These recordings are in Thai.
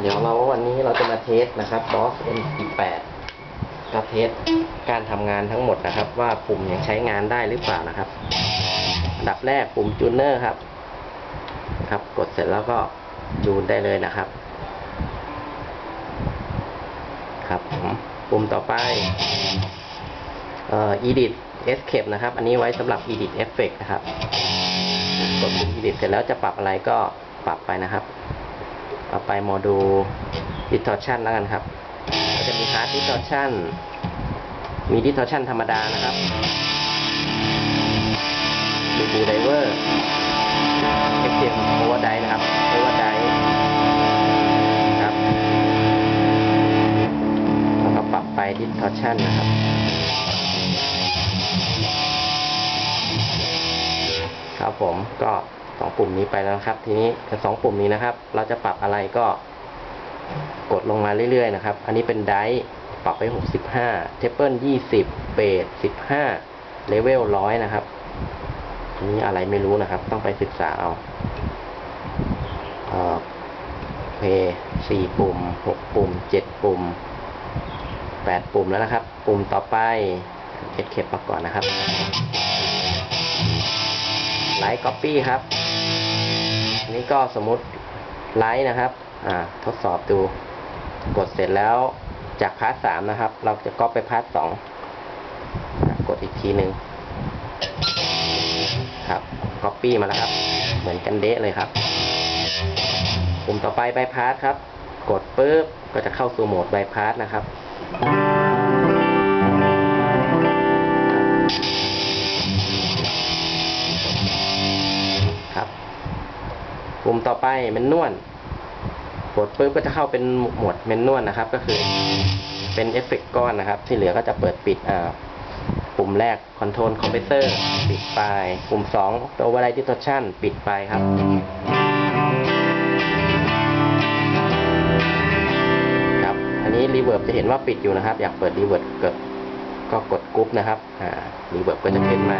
เดี๋ยวเราวันนี้เราจะมาเทสนะครับ DOS M48 ก็เทสการทำงานทั้งหมดนะครับ ว่าปุ่มยังใช้งานได้หรือเปล่านะครับอันดับแรกปุ่มจูเนอร์ครับ ครับ กดเสร็จแล้วก็จูนได้เลยนะครับ ครับผมปุ่มต่อไปเอ่อ edit escape นะครับ อันนี้ไว้สำหรับ edit effect นะครับ กดปุ่ม edit เสร็จแล้วจะปรับอะไรก็ปรับไปนะครับ เอไปโมดูล distortion แล้วกันครับ ก็จะมี hard distortion มี distortion ธรรมดานะครับมีบูไดเวอร์ XM overdrive นะครับ overdrive ครับแล้วก็ปรับไปดิทอชชั่นนะครับครับผมก็ สองปุ่มนี้ไปแล้วครับ ทีนี้สองปุ่มนี้นะครับ เราจะปรับอะไรก็ กดลงมาเรื่อยๆนะครับ อันนี้เป็นไดปรับไป 65เทปเปิล20 เบส15 เลเวล100 นะครับอันนี้อะไรไม่รู้นะครับ ต้องไปศึกษาเอาเออเพย์สี่ปุ่ม 6 ปุ่ม 7 ปุ่ม 8 ปุ่มแล้วนะครับ ปุ่มต่อไปเอ็ดเคปมาก่อนนะครับไลท์ก๊อปปี้ครับ นี้ก็สมมติไลท์นะครับอ่าทดสอบดูกดเสร็จแล้วจากพาร์ทสามนะครับ เราจะก๊อปไปพาร์ทสองกดอีกทีหนึ่งครับก๊อปปี้มาแล้วครับ เหมือนกันเดะเลยครับปุ่มต่อไปใบพาร์ทครับ กดปุ๊บก็จะเข้าสู่โหมดใบพาร์ทนะครับครับ ปุ่มต่อไปเมนนวลกดปุ๊บก็จะเข้าเป็นโหมดเมนนวลนะครับ ก็คือเป็นเอฟเฟกต์ก้อนนะครับ ที่เหลือก็จะเปิดปิดอ่าปุ่มแรก Control Compressor ปิดไป ปุ่ม2 Override Distortion ปิดไปครับ ครับ อันนี้ Reverb จะเห็นว่าปิดอยู่นะครับ อยากเปิด Reverb ก็ก็กดกรุ๊ปนะครับ อ่า Reverb ก็จะขึ้นมา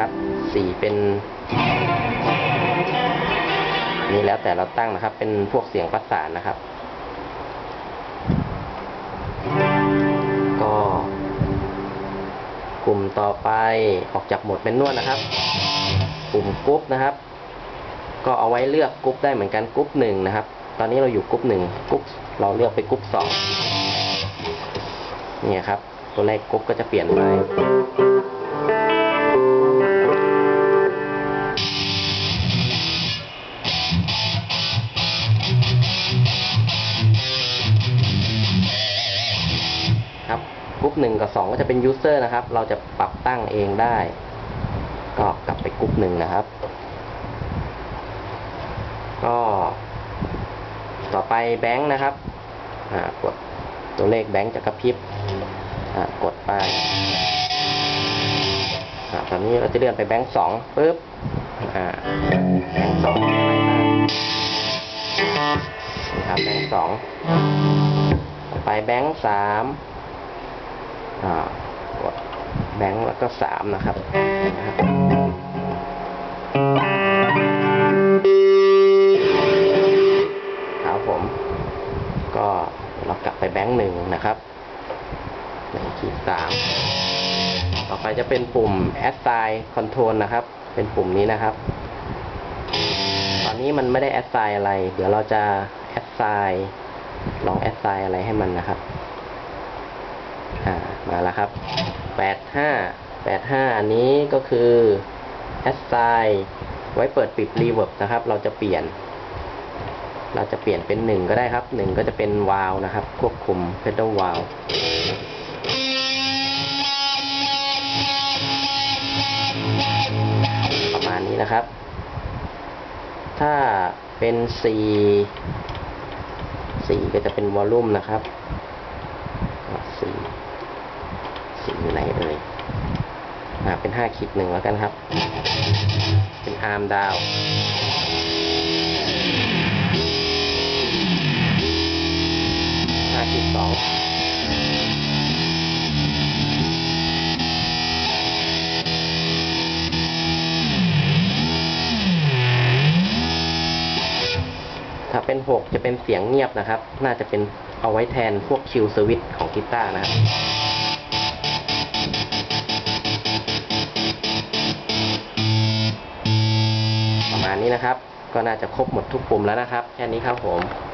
นะครับสี่เป็นนี่แล้วแต่เราตั้งนะครับ เป็นพวกเสียงประสานนะครับ ก็ กลุ่มต่อไปออกจากโหมดเป็นนวดนะครับ กลุ่มกรุ๊ปนะครับ ก็เอาไว้เลือกกรุ๊ปได้เหมือนกันกรุ๊ปหนึ่งนะครับ ตอนนี้เราอยู่กรุ๊ปหนึ่งกรุ๊ปเราเลือกไปกรุ๊ปสองนี่ครับ ตัวเลขกรุ๊ปก็จะเปลี่ยนไป กรุ๊ปหนึ่งกับสองก็จะเป็นยูเซอร์นะครับ เราจะปรับตั้งเองได้ ก็กลับไปกรุ๊ปหนึ่งนะครับ ก็ต่อไปแบงค์นะครับอ่ากดตัวเลขแบงค์จะกระพริบอ่ากดไปอ่าตอนนี้เราจะเลื่อนไปแบงค์สองปุ๊บอ่าแบงค์สองอะไรบ้างนะครับแบงค์สองไปแบงค์สาม แบงค์แล้วก็สามนะครับนะครับผม ก็เรากลับไปแบงค์หนึ่งนะครับหนึ่งขีดสามต่อไปจะเป็นปุ่ม assign control นะครับ เป็นปุ่มนี้นะครับ ตอนนี้มันไม่ได้ assign อะไร เดี๋ยวเราจะ assign ลอง assign อะไรให้มันนะครับ อ่า มาแล้วครับ 85 85 อันนี้ก็คือ assign ไว้เปิดปิด reverb นะครับ เราจะเปลี่ยน เราจะเปลี่ยนเป็นหนึ่งก็ได้ครับหนึ่งก็จะเป็นวาลนะครับ ควบคุม pedal valve ประมาณนี้นะครับ ถ้าเป็นสี่สี่ก็จะเป็นวอลลุ่มนะครับอะสี่ สี่อยู่ไหนเอ่ยอ่าเป็นห้าคิดหนึ่งแล้วกันครับ เป็นอาร์มดาวห้าสิบสองถ้าเป็น 6 จะเป็นเสียงเงียบนะครับ น่าจะเป็นเอาไว้แทนพวกคิวสวิตของกีตาร์นะครับ นะครับ ก็น่าจะครบหมดทุกปุ่มแล้วนะครับ แค่นี้ครับผม